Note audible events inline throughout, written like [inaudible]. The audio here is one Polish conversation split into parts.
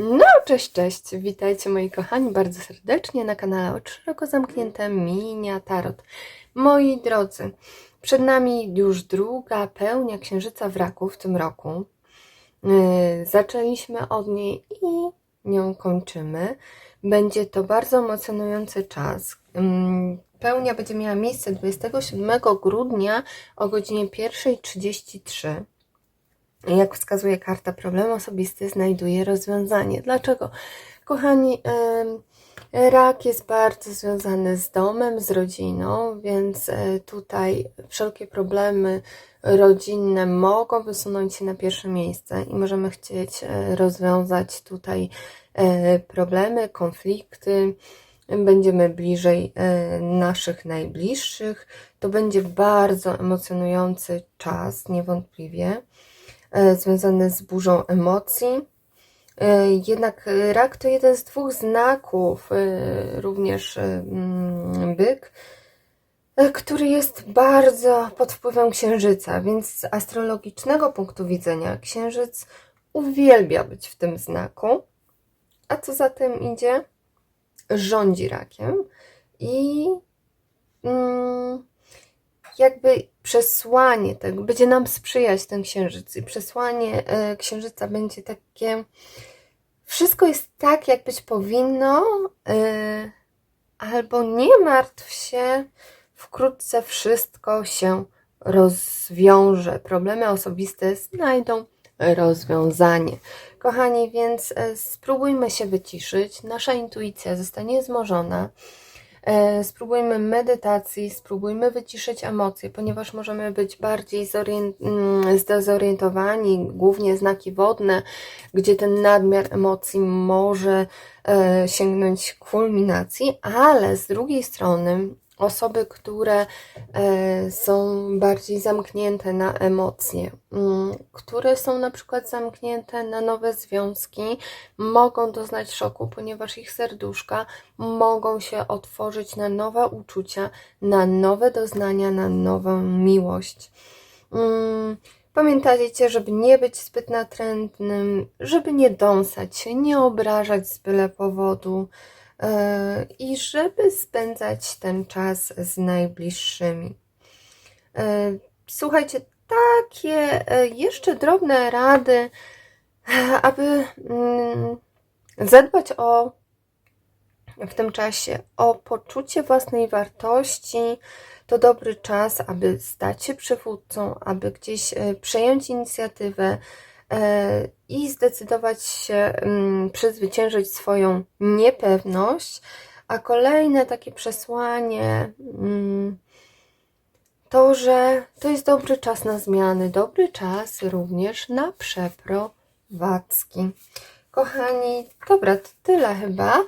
No, cześć, cześć. Witajcie moi kochani bardzo serdecznie na kanale od szeroko zamknięte Minia Tarot. Moi drodzy, przed nami już druga pełnia Księżyca w Raku w tym roku. Yy, zaczęliśmy od niej i nią kończymy. Będzie to bardzo emocjonujący czas. Pełnia będzie miała miejsce 27 grudnia o godzinie 1.33. Jak wskazuje karta, problem osobisty znajduje rozwiązanie. Dlaczego? Kochani, rak jest bardzo związany z domem, z rodziną, więc e, tutaj wszelkie problemy rodzinne mogą wysunąć się na pierwsze miejsce i możemy chcieć e, rozwiązać tutaj e, problemy, konflikty. Będziemy bliżej naszych najbliższych. To będzie bardzo emocjonujący czas, niewątpliwie e, związany z burzą emocji. E, Jednak rak to jeden z dwóch znaków, e, również e, mm, byk, e, który jest bardzo pod wpływem księżyca, więc z astrologicznego punktu widzenia księżyc uwielbia być w tym znaku. A co za tym idzie? Rządzi rakiem i mm, jakby przesłanie tego, będzie nam sprzyjać ten księżyc i przesłanie e, księżyca będzie takie, wszystko jest tak, jak być powinno, e, albo nie martw się, wkrótce wszystko się rozwiąże. Problemy osobiste znajdą rozwiązanie. Kochani, więc e, spróbujmy się wyciszyć. Nasza intuicja zostanie wzmożona. E, Spróbujmy medytacji, spróbujmy wyciszyć emocje, ponieważ możemy być bardziej mm, zdezorientowani, głównie znaki wodne, gdzie ten nadmiar emocji może e, sięgnąć kulminacji, ale z drugiej strony osoby, które e, są bardziej zamknięte na emocje, mm, które są na przykład zamknięte na nowe związki, mogą doznać szoku, ponieważ ich serduszka mogą się otworzyć na nowe uczucia, na nowe doznania, na nową miłość. Mm, Pamiętajcie, żeby nie być zbyt natrętnym, żeby nie dąsać się, nie obrażać z byle powodu i żeby spędzać ten czas z najbliższymi. Yy, Słuchajcie, takie yy, jeszcze drobne rady, aby mm, zadbać o w tym czasie o poczucie własnej wartości, to dobry czas, aby stać się przywódcą, aby gdzieś e, przejąć inicjatywę e, i zdecydować się mm, przezwyciężyć swoją niepewność. A kolejne takie przesłanie mm, to, że to jest dobry czas na zmiany, dobry czas również na przeprowadzki. Kochani, dobra, to tyle chyba.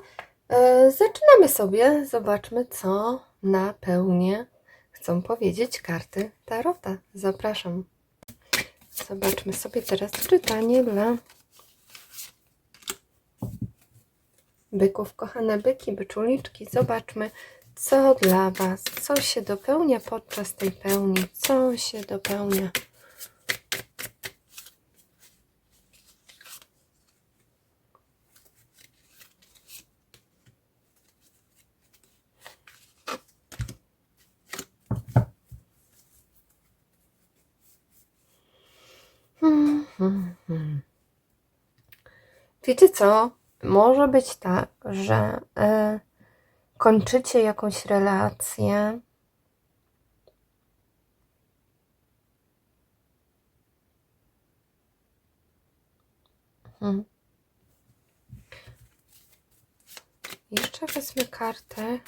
E, Zaczynamy sobie, zobaczmy, co na pełnię chcą powiedzieć karty Tarota. Zapraszam. Zobaczmy sobie teraz czytanie dla byków, kochane byki, byczuliczki. Zobaczmy, co dla Was, co się dopełnia podczas tej pełni, co się dopełnia. Hmm, hmm, hmm. Wiecie co? Może być tak, że e, kończycie jakąś relację. Hmm. Jeszcze wezmę kartę.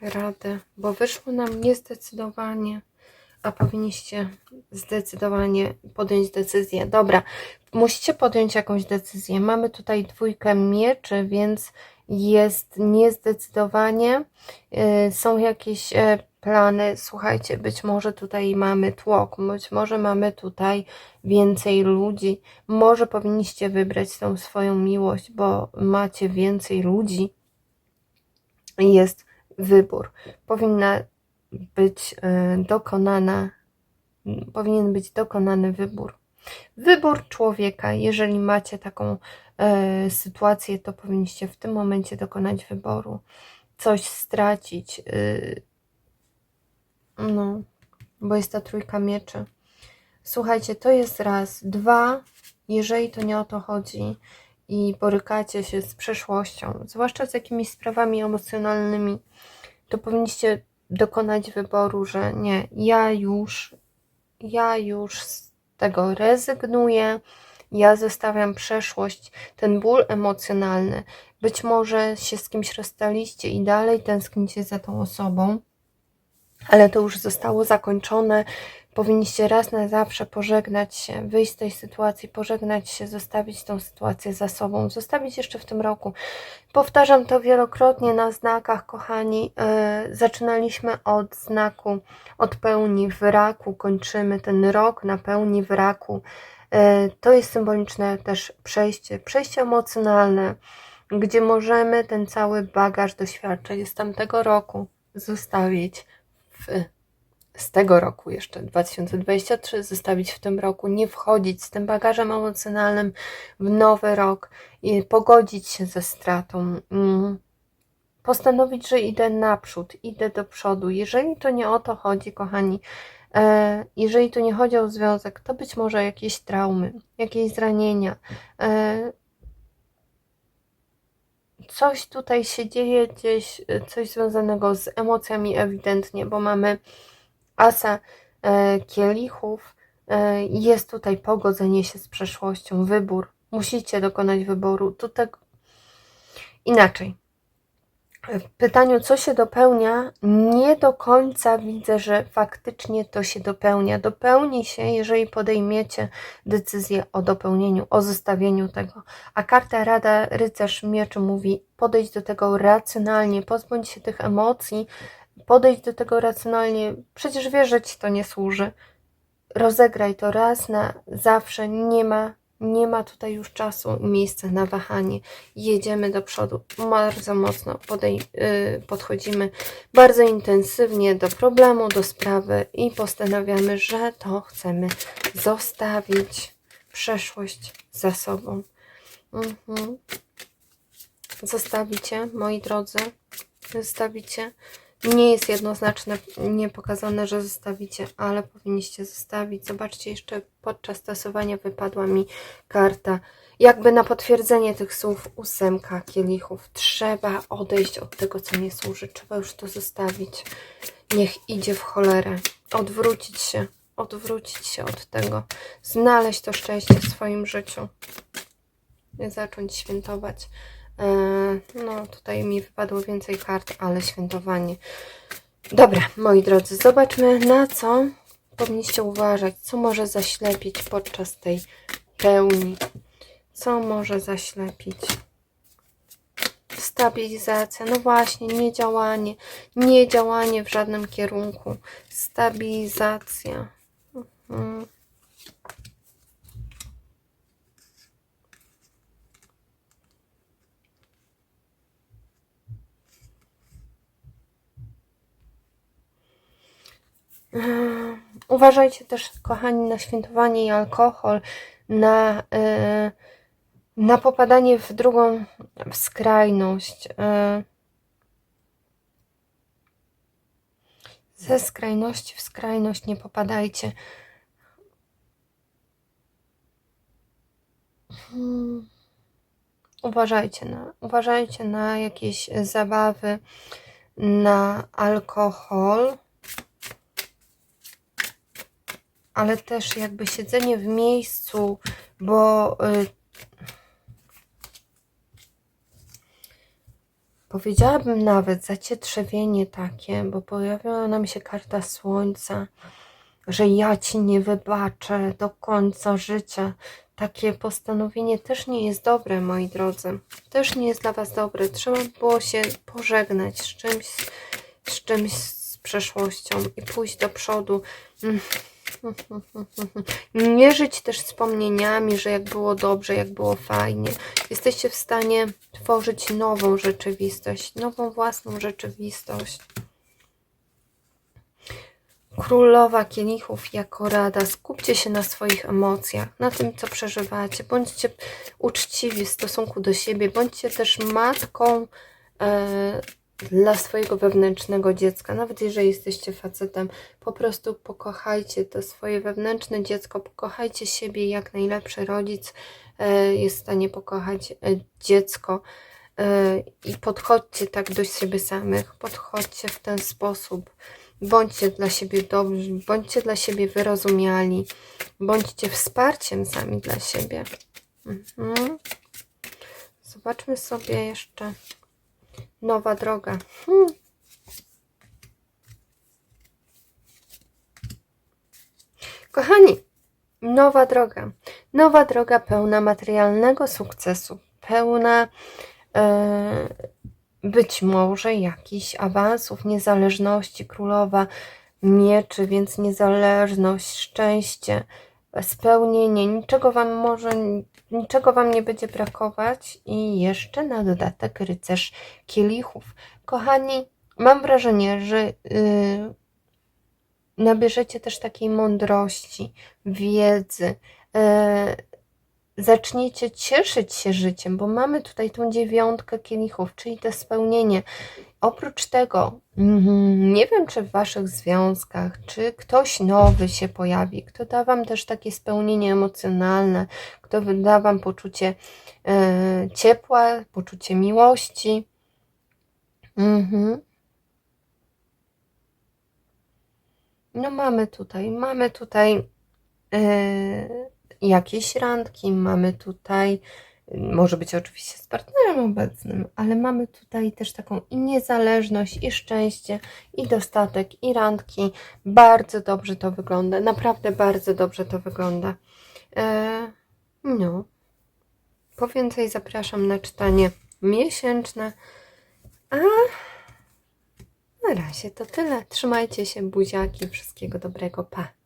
Radę, bo wyszło nam niezdecydowanie a powinniście zdecydowanie podjąć decyzję. Dobra, musicie podjąć jakąś decyzję. Mamy tutaj dwójkę mieczy, więc jest niezdecydowanie. Yy, Są jakieś e, plany. Słuchajcie, być może tutaj mamy tłok, być może mamy tutaj więcej ludzi. Może powinniście wybrać tą swoją miłość, bo macie więcej ludzi. Jest wybór. Powinna być e, dokonana, powinien być dokonany wybór. Wybór człowieka, jeżeli macie taką e, sytuację, to powinniście w tym momencie dokonać wyboru. Coś stracić. y, no, bo jest ta trójka mieczy. Słuchajcie, to jest raz. Dwa, jeżeli to nie o to chodzi i borykacie się z przeszłością, zwłaszcza z jakimiś sprawami emocjonalnymi, to powinniście dokonać wyboru, że nie, ja już, ja już z tego rezygnuję, ja zostawiam przeszłość, ten ból emocjonalny. Być może się z kimś rozstaliście i dalej tęsknicie za tą osobą, ale to już zostało zakończone. Powinniście raz na zawsze pożegnać się, wyjść z tej sytuacji, pożegnać się, zostawić tą sytuację za sobą, zostawić jeszcze w tym roku. Powtarzam to wielokrotnie na znakach, kochani. Yy, zaczynaliśmy od znaku, od pełni w raku, kończymy ten rok na pełni w raku. Yy, to jest symboliczne też przejście, przejście emocjonalne, gdzie możemy ten cały bagaż doświadczeń z tamtego roku zostawić w, z tego roku jeszcze 2023 zostawić w tym roku, nie wchodzić z tym bagażem emocjonalnym w nowy rok i pogodzić się ze stratą. Mm. Postanowić, że idę naprzód, idę do przodu. Jeżeli to nie o to chodzi, kochani, e, jeżeli to nie chodzi o związek, to być może jakieś traumy, jakieś zranienia. E, coś tutaj się dzieje, gdzieś e, coś związanego z emocjami ewidentnie, bo mamy asa e, kielichów, e, jest tutaj pogodzenie się z przeszłością, wybór. Musicie dokonać wyboru. Tutaj inaczej. W pytaniu, co się dopełnia, nie do końca widzę, że faktycznie to się dopełnia. Dopełni się, jeżeli podejmiecie decyzję o dopełnieniu, o zostawieniu tego. A karta Rada Rycerz Mieczy mówi: podejdź do tego racjonalnie, pozbądź się tych emocji, podejdź do tego racjonalnie. Przecież wiesz, że ci to nie służy. Rozegraj to raz na zawsze. Nie ma nie ma tutaj już czasu i miejsca na wahanie. Jedziemy do przodu bardzo mocno, podej, yy, podchodzimy bardzo intensywnie do problemu, do sprawy i postanawiamy, że to chcemy zostawić przeszłość za sobą. Mhm. Zostawicie, moi drodzy, zostawicie nie jest jednoznaczne, nie pokazane, że zostawicie, ale powinniście zostawić. Zobaczcie, jeszcze podczas stosowania wypadła mi karta. Jakby na potwierdzenie tych słów ósemka kielichów. Trzeba odejść od tego, co nie służy. Trzeba już to zostawić. Niech idzie w cholerę. Odwrócić się. Odwrócić się od tego. Znaleźć to szczęście w swoim życiu. Zacząć świętować. E, no, tutaj mi wypadło więcej kart, ale świętowanie. Dobra, moi drodzy, zobaczmy na co powinniście uważać, co może zaślepić podczas tej pełni. Co może zaślepić? Stabilizacja, no właśnie, niedziałanie, niedziałanie w żadnym kierunku. Stabilizacja. Mhm. Uważajcie też, kochani, na świętowanie i alkohol, na, e, na popadanie w drugą w skrajność. E. Ze skrajności w skrajność nie popadajcie. Hmm. Uważajcie na, uważajcie na jakieś zabawy, na alkohol ale też jakby siedzenie w miejscu, bo y, powiedziałabym nawet zacietrzewienie takie, bo pojawiła nam się karta słońca, że ja ci nie wybaczę do końca życia. Takie postanowienie też nie jest dobre, moi drodzy. Też nie jest dla Was dobre. Trzeba było się pożegnać z czymś, z czymś z przeszłością i pójść do przodu. Mm. [laughs] Nie żyć też wspomnieniami, że jak było dobrze, jak było fajnie. Jesteście w stanie tworzyć nową rzeczywistość, nową własną rzeczywistość. Królowa kielichów jako rada. Skupcie się na swoich emocjach, na tym, co przeżywacie. Bądźcie uczciwi w stosunku do siebie. Bądźcie też matką e, dla swojego wewnętrznego dziecka. Nawet jeżeli jesteście facetem, po prostu pokochajcie to swoje wewnętrzne dziecko. Pokochajcie siebie. Jak najlepszy rodzic e, jest w stanie pokochać e, dziecko. E, I podchodźcie tak do siebie samych. Podchodźcie w ten sposób. Bądźcie dla siebie dobrzy, bądźcie dla siebie wyrozumiali, bądźcie wsparciem sami dla siebie. Mhm. Zobaczmy sobie jeszcze nowa droga. Hmm. Kochani, nowa droga. Nowa droga pełna materialnego sukcesu, pełna e, być może jakichś awansów, niezależności, królowa mieczy, więc niezależność, szczęście, spełnienie, niczego wam może, niczego wam nie będzie brakować i jeszcze na dodatek rycerz kielichów. Kochani, mam wrażenie, że yy, nabierzecie też takiej mądrości, wiedzy, yy, zaczniecie cieszyć się życiem, bo mamy tutaj tą dziewiątkę kielichów, czyli to spełnienie. Oprócz tego, mhm, nie wiem, czy w Waszych związkach, czy ktoś nowy się pojawi, kto da Wam też takie spełnienie emocjonalne, kto da Wam poczucie e, ciepła, poczucie miłości. Mhm. No mamy tutaj, mamy tutaj e, jakieś randki, mamy tutaj, może być oczywiście z partnerem obecnym, ale mamy tutaj też taką i niezależność, i szczęście, i dostatek, i randki. Bardzo dobrze to wygląda, naprawdę bardzo dobrze to wygląda. E, no, po więcej zapraszam na czytanie miesięczne, a na razie to tyle. Trzymajcie się, buziaki, wszystkiego dobrego, pa!